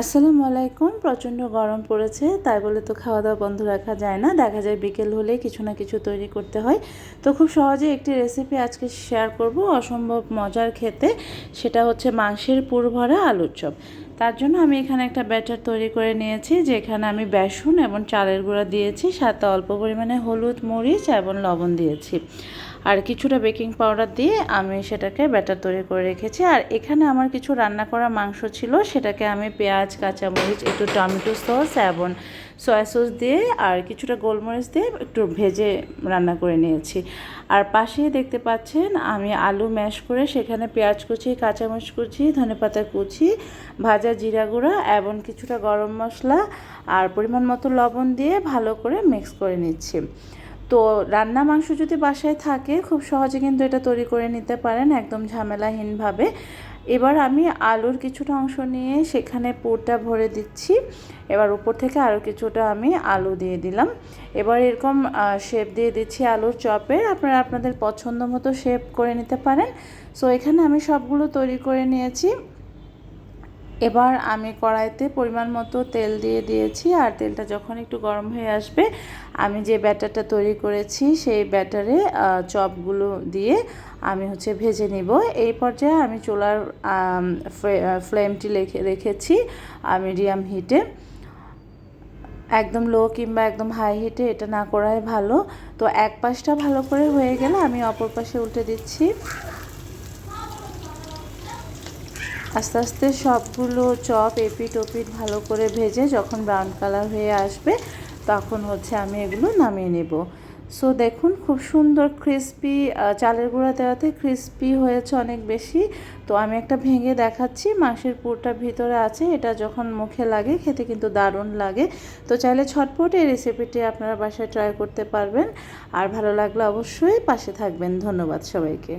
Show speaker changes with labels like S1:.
S1: আসসালামু আলাইকুম, প্রচণ্ড গরম পড়েছে, তাই বলে তো খাওয়া দাওয়া বন্ধ রাখা যায় না। দেখা যায় বিকেল হলে কিছু না কিছু তৈরি করতে হয়। তো খুব সহজে একটি রেসিপি আজকে শেয়ার করব অসম্ভব মজার খেতে, সেটা হচ্ছে মাংসের পুর ভরা আলুর চপ। তার জন্য আমি এখানে একটা ব্যাটার তৈরি করে নিয়েছি, যেখানে আমি বেসন এবং চালের গুঁড়া দিয়েছি, সাথে অল্প পরিমাণে হলুদ, মরিচ এবং লবণ দিয়েছি। আর কিছুটা বেকিং পাউডার দিয়ে আমি সেটাকে ব্যাটার তৈরি করে রেখেছি। আর এখানে আমার কিছু রান্না করা মাংস ছিল, সেটাকে আমি পেঁয়াজ, কাঁচামরিচ, একটু টমেটো সস এবং সয়া সস দিয়ে আর কিছুটা গোলমরিচ দিয়ে একটু ভেজে রান্না করে নিয়েছি। আর পাশেই দেখতে পাচ্ছেন, আমি আলু ম্যাশ করে সেখানে পেঁয়াজ কুচি, কাঁচামরিচ কুচি, ধনেপাতা কুচি, ভাজা জিরা গুঁড়া এবং কিছুটা গরম মশলা আর পরিমাণ মতো লবণ দিয়ে ভালো করে মিক্স করে নিচ্ছি। তো রান্না মাংস যদি বাসায় থাকে, খুব সহজে কিন্তু এটা তৈরি করে নিতে পারেন একদম ঝামেলাহীনভাবে। এবার আমি আলুর কিছুটা অংশ নিয়ে সেখানে পুরটা ভরে দিচ্ছি। এবার উপর থেকে আরও কিছুটা আমি আলু দিয়ে দিলাম। এবার এরকম শেপ দিয়ে দিচ্ছি আলুর চপের আপনারা আপনাদের পছন্দ মতো শেপ করে নিতে পারেন। সো এখানে আমি সবগুলো তৈরি করে নিয়েছি। এবার আমি কড়াইতে পরিমাণ মতো তেল দিয়ে দিয়েছি, আর তেলটা যখন একটু গরম হয়ে আসবে, আমি যে ব্যাটারটা তৈরি করেছি সেই ব্যাটারে চপগুলো দিয়ে আমি হচ্ছে ভেজে নিব। এই পর্যায়ে আমি চুলার ফ্লেমটি রেখে রেখেছি মিডিয়াম হিটে। একদম লো কিংবা একদম হাই হিটে এটা না করাই ভালো। তো এক পাশটা ভালো করে হয়ে গেলে আমি অপর পাশে উল্টে দিচ্ছি। আস্তে আস্তে সবগুলো চপ, এপিট ওপিট ভালো করে ভেজে যখন ব্রাউন কালার হয়ে আসবে, তখন হচ্ছে আমি এগুলো নামিয়ে নেব। সো দেখুন খুব সুন্দর ক্রিসপি চালের গুঁড়া দেওয়াতে ক্রিসপি হয়েছে অনেক বেশি। তো আমি একটা ভেঙে দেখাচ্ছি মাংসের পুরটা ভিতরে আছে, এটা যখন মুখে লাগে খেতে কিন্তু দারুণ লাগে। তো চাইলে ছটপট এই রেসিপিটি আপনারা বাসায় ট্রাই করতে পারবেন। আর ভালো লাগলে অবশ্যই পাশে থাকবেন। ধন্যবাদ সবাইকে।